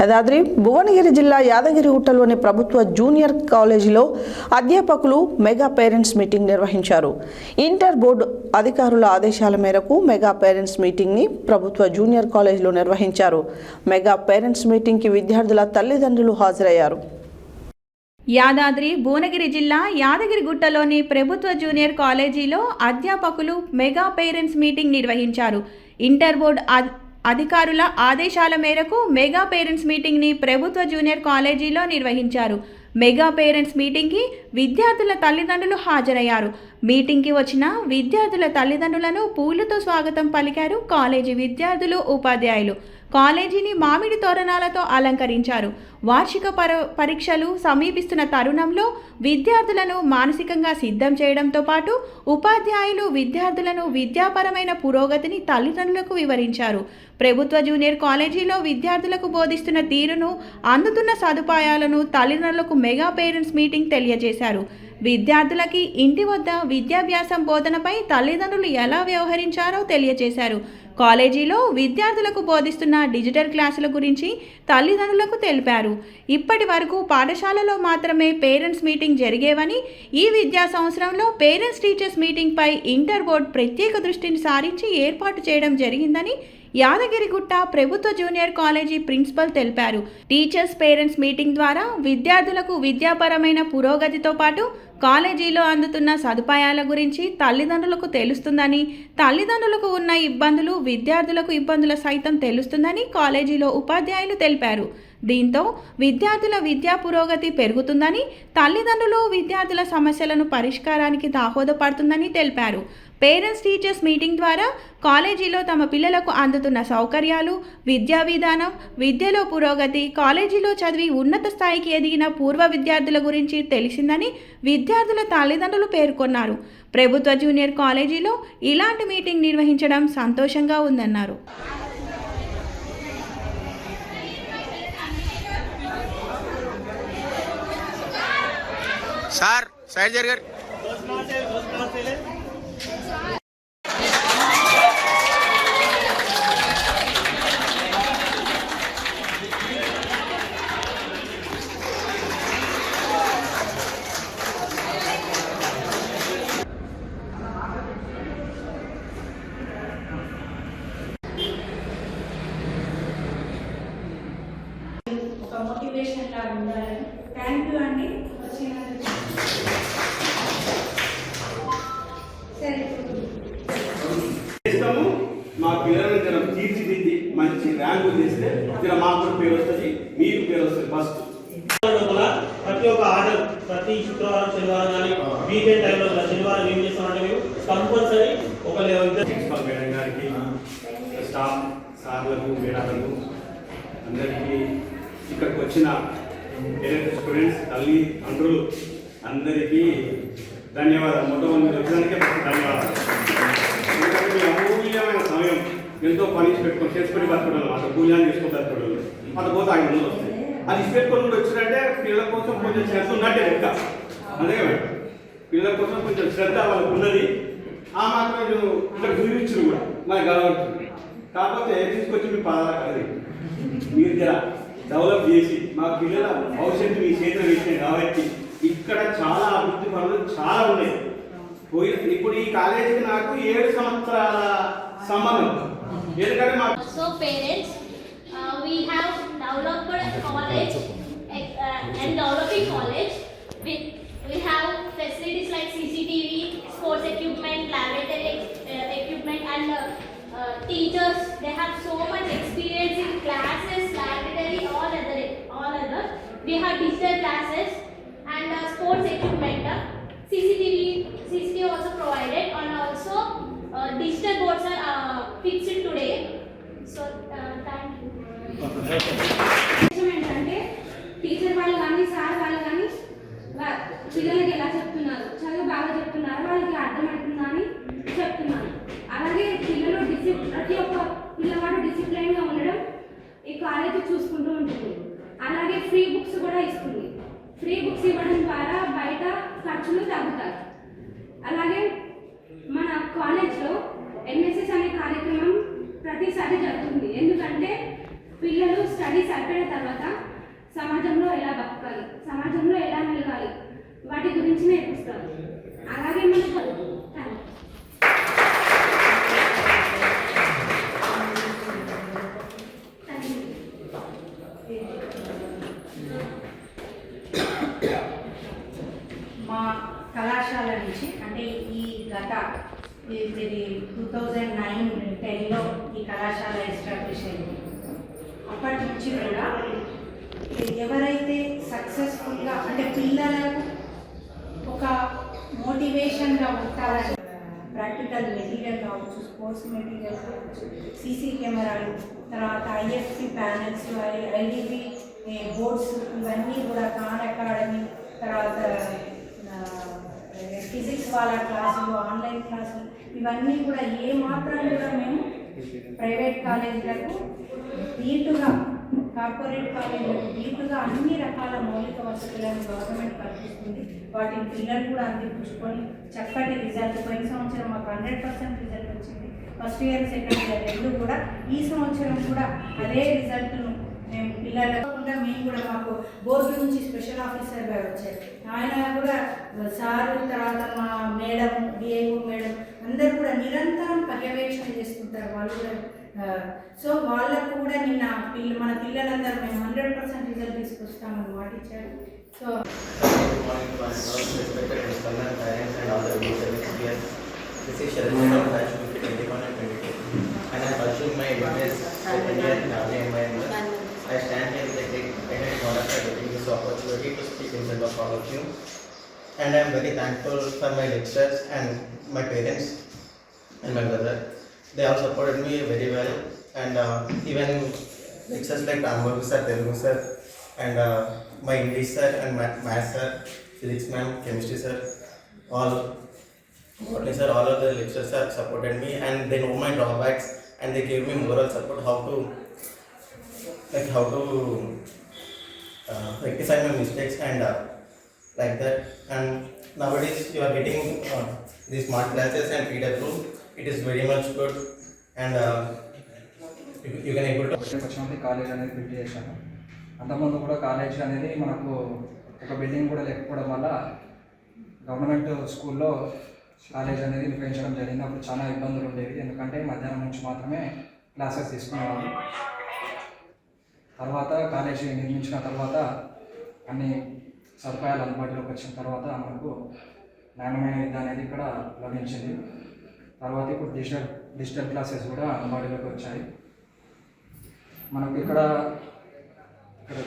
యాదాద్రి భువనగిరి జిల్లా యాదగిరిగుట్టలోని ప్రభుత్వ జూనియర్ కాలేజీలో అధ్యాపకులు మెగా పేరెంట్స్ మీటింగ్ నిర్వహించారు. ఇంటర్ బోర్డు అధికారుల ఆదేశాల మేరకు మెగా పేరెంట్స్ మీటింగ్ని ప్రభుత్వ జూనియర్ కాలేజీలో నిర్వహించారు. మెగా పేరెంట్స్ మీటింగ్కి విద్యార్థుల తల్లిదండ్రులు హాజరయ్యారు. యాదాద్రి భువనగిరి జిల్లా యాదగిరిగుట్టలోని ప్రభుత్వ జూనియర్ కాలేజీలో అధ్యాపకులు మెగా పేరెంట్స్ మీటింగ్ నిర్వహించారు. ఇంటర్ బోర్డ్ అధికారుల ఆదేశాల మేరకు మెగా పేరెంట్స్ మీటింగ్ని ప్రభుత్వ జూనియర్ కాలేజీలో నిర్వహించారు. మెగా పేరెంట్స్ మీటింగ్కి విద్యార్థుల తల్లిదండ్రులు హాజరయ్యారు. మీటింగ్కి వచ్చిన విద్యార్థుల తల్లిదండ్రులను పూలతో స్వాగతం పలికారు కాలేజీ విద్యార్థులు ఉపాధ్యాయులు. కాలేజీని మామిడి తోరణాలతో అలంకరించారు. వార్షిక పర పరీక్షలు సమీపిస్తున్న తరుణంలో విద్యార్థులను మానసికంగా సిద్ధం చేయడంతో పాటు ఉపాధ్యాయులు విద్యార్థులను విద్యాపరమైన పురోగతిని తల్లిదండ్రులకు వివరించారు. ప్రభుత్వ జూనియర్ కాలేజీలో విద్యార్థులకు బోధిస్తున్న తీరును అందుతున్న సదుపాయాలను తల్లిదండ్రులకు మెగా పేరెంట్స్ మీటింగ్ తెలియజేశారు. విద్యార్థులకి ఇంటి వద్ద విద్యాభ్యాసం బోధనపై తల్లిదండ్రులు ఎలా వ్యవహరించారో తెలియజేశారు. కాలేజీలో విద్యార్థులకు బోధిస్తున్న డిజిటల్ క్లాసుల గురించి తల్లిదండ్రులకు తెలిపారు. ఇప్పటి వరకు పాఠశాలలో మాత్రమే పేరెంట్స్ మీటింగ్ జరిగేవని ఈ విద్యా సంవత్సరంలో పేరెంట్స్ టీచర్స్ మీటింగ్పై ఇంటర్ బోర్డ్ ప్రత్యేక దృష్టిని సారించి ఏర్పాటు చేయడం జరిగిందని యాదగిరిగుట్ట ప్రభుత్వ జూనియర్ కాలేజీ ప్రిన్సిపల్ తెలిపారు. టీచర్స్ పేరెంట్స్ మీటింగ్ ద్వారా విద్యార్థులకు విద్యాపరమైన పురోగతితో పాటు కాలేజీలో అందుతున్న సదుపాయాల గురించి తల్లిదండ్రులకు తెలుస్తుందని తల్లిదండ్రులకు ఉన్న ఇబ్బందులు విద్యార్థులకు ఇబ్బందుల సైతం తెలుస్తుందని కాలేజీలో ఉపాధ్యాయులు తెలిపారు. దీంతో విద్యార్థుల విద్యా పురోగతి పెరుగుతుందని తల్లిదండ్రులు విద్యార్థుల సమస్యలను పరిష్కారానికి దాహోదపడుతుందని తెలిపారు. పేరెంట్స్ టీచర్స్ మీటింగ్ ద్వారా కాలేజీలో తమ పిల్లలకు అందుతున్న సౌకర్యాలు విద్యా విధానం విద్యలో పురోగతి కాలేజీలో చదివి ఉన్నత స్థాయికి ఎదిగిన పూర్వ విద్యార్థుల గురించి తెలిసిందని విద్యార్థుల తల్లిదండ్రులు పేర్కొన్నారు. ప్రభుత్వ జూనియర్ కాలేజీలో ఇలాంటి మీటింగ్ నిర్వహించడం సంతోషంగా ఉందన్నారు. సార్ సైడ్ జరిగారు ఒక మోటివేషన్ లాగా ఉండాలని థ్యాంక్ యూ అండి. వచ్చినందుకు. సరే చేస్తాము మా పిల్లలను జర తీర్చిదిద్ది మంచి ర్యాంకు చేస్తే జర మాకు కూడా పేరు వస్తుంది మీకు పేరు వస్తుంది ఫస్ట్ లోపల ప్రతి ఒక్క ఆర్డర్ ప్రతి శుక్రవారం శనివారం కానీ వీకెండ్ టైంలో శనివారం ఏం చేస్తామంటే మేము కంపల్సరీ ఒక లే- ఇద్దరు ప్రిన్సిపల్ మేడం గారికి స్టాఫ్ సార్లకు మేడాలకు అందరికీ ఇక్కడికి వచ్చిన ఏదైతే స్టూడెంట్స్ తల్లి తండ్రులు అందరికీ ధన్యవాదాలు. మొట్టమొదటి మీరు వచ్చినందుకే ధన్యవాదాలు. ఎందుకంటే మీ అమూల్యమైన సమయం ఎంతో పని పెట్టుకొని చేసుకుని బతకడం అంత పూజాన్ని చేసుకుని బతకడం అంత పోతే ఆయన ముందు వస్తాయి అది ఇచ్చి పెట్టుకొని కూడా వచ్చినట్టే పిల్లల కోసం కొంచెం శ్రద్ధ ఉన్నట్టే లెక్క. అదే పిల్లల కోసం కొంచెం శ్రద్ధ వాళ్ళకు ఉన్నది. ఆ మాత్రం మీరు ఇక్కడ చూపించరు కూడా మనకు గలవంటుంది కాకపోతే తీసుకొచ్చి మీ పాదాల కలది మీరు జరా. డెవలప్ చేసి మా పిల్లల భవిష్యత్తు మీ చేతిలో వేసినాయి కాబట్టి ఇక్కడ చాలా అభివృద్ధి పనులు చాలా ఉన్నాయి పోయి ఇప్పుడు ఈ కాలేజీకి నాకు ఏడు సంవత్సరాల సంబంధం ఎందుకంటే మా So parents, uh, we have developed college uh, and developing college. With we have facilities like CCTV, sports equipment, laboratory uh, equipment, and uh, uh, teachers. They have so much experience in classes, We have digital classes and uh, sports equipment. CCTV, CCTV also provided, and also uh, digital boards are uh, fixed today. So uh, thank you. Free books కూడా ఇస్తుంది. Free books ఇవ్వడం ద్వారా బయట ఖర్చులు తగ్గుతాయి. అలాగే మన కాలేజ్లో ఎన్ఎస్ఎస్ అనే కార్యక్రమం ప్రతిసారి జరుగుతుంది. ఎందుకంటే పిల్లలు స్టడీస్ అయిపోయిన తర్వాత సమాజంలో ఎలా బతకాలి సమాజంలో ఎలా మెలగాలి వాటి గురించి నేర్పిస్తారు. అలాగే మనకు మా కళాశాల నుంచి అంటే ఈ గత ఇది టూ థౌజండ్ నైన్ టెన్లో ఈ కళాశాల ఎస్టాబ్లిష్ అయింది. అప్పటి నుంచి కూడా ఎవరైతే సక్సెస్ఫుల్గా అంటే పిల్లలకు ఒక మోటివేషన్గా ఉంటారని ప్రాక్టికల్ మెటీరియల్ కావచ్చు స్పోర్ట్స్ మెటీరియల్ కావచ్చు సీసీ కెమెరాలు తర్వాత ఐఎఫ్సి ప్యానెల్స్ ఐడిబి బోర్డ్స్ ఇవన్నీ కూడా ఖాన్ అకాడమీ తర్వాత ఫిజిక్స్ వాళ్ళ క్లాసులు ఆన్లైన్ క్లాసులు ఇవన్నీ కూడా ఏ మాత్రం కూడా మేము ప్రైవేట్ కాలేజీలకు దీటుగా కార్పొరేట్ కాలేజీలకు దీటుగా అన్ని రకాల మౌలిక వసతులను గవర్నమెంట్ కల్పిస్తుంది. వాటిని పిల్లలు కూడా అందిపుచ్చుకొని చక్కటి రిజల్ట్ పోయిన సంవత్సరం మాకు హండ్రెడ్ పర్సెంట్ రిజల్ట్ వచ్చింది. ఫస్ట్ ఇయర్ సెకండ్ ఇయర్ రెండు కూడా ఈ సంవత్సరం కూడా అదే రిజల్ట్ను మేము పిల్లలకు మేము కూడా బోర్డు నుంచి స్పెషల్ ఆఫీసర్ గారు వచ్చారు. ఆయన కూడా సార్ తర్వాత మా మేడం డిఐఓ మేడం అందరు కూడా నిరంతరం పర్యవేక్షణ చేసుకుంటారు వాళ్ళు సో వాళ్ళకు కూడా నిన్న పిల్ల మన పిల్లలందరూ మేము హండ్రెడ్ పర్సెంట్ రిజల్ట్ తీసుకొస్తామని మాట so I stand here with the opportunity to speak in front of all of you. And I am very thankful for my lecturers and my parents and my brother. They all supported me very well. And uh, even lecturers like Rambabu sir, Telugu sir, and uh, my English sir and math, math sir, physics ma'am, chemistry sir, all botany sir, all of the lecturers sir supported me and they know my drawbacks and they gave me moral support how to like how to uh, rectify my mistakes and uh, like that. And nowadays you are getting uh, these smart classes and PW. It is very much good and uh, you, you can able to వచ్చినప్పుడు college అనేది build చేశాను అంతకుముందు కూడా college అనేది మనకు ఒక building కూడా లేకపోవడం వల్ల గవర్నమెంట్ స్కూల్లో కాలేజ్ అనేది నిర్వహించడం జరిగింది అప్పుడు చాలా ఇబ్బందులు ఉండేవి ఎందుకంటే మధ్యాహ్నం నుంచి మాత్రమే క్లాసెస్ తీసుకునేవాళ్ళు తర్వాత కాలేజీ నిర్మించిన తర్వాత అన్ని సదుపాయాలు అందుబాటులోకి వచ్చిన తర్వాత మనకు నాణ్యమైన విద్య అనేది ఇక్కడ లభించింది. తర్వాత ఇప్పుడు డిజిటల్ డిజిటల్ క్లాసెస్ కూడా అందుబాటులోకి వచ్చాయి. మనకు ఇక్కడ ఇక్కడ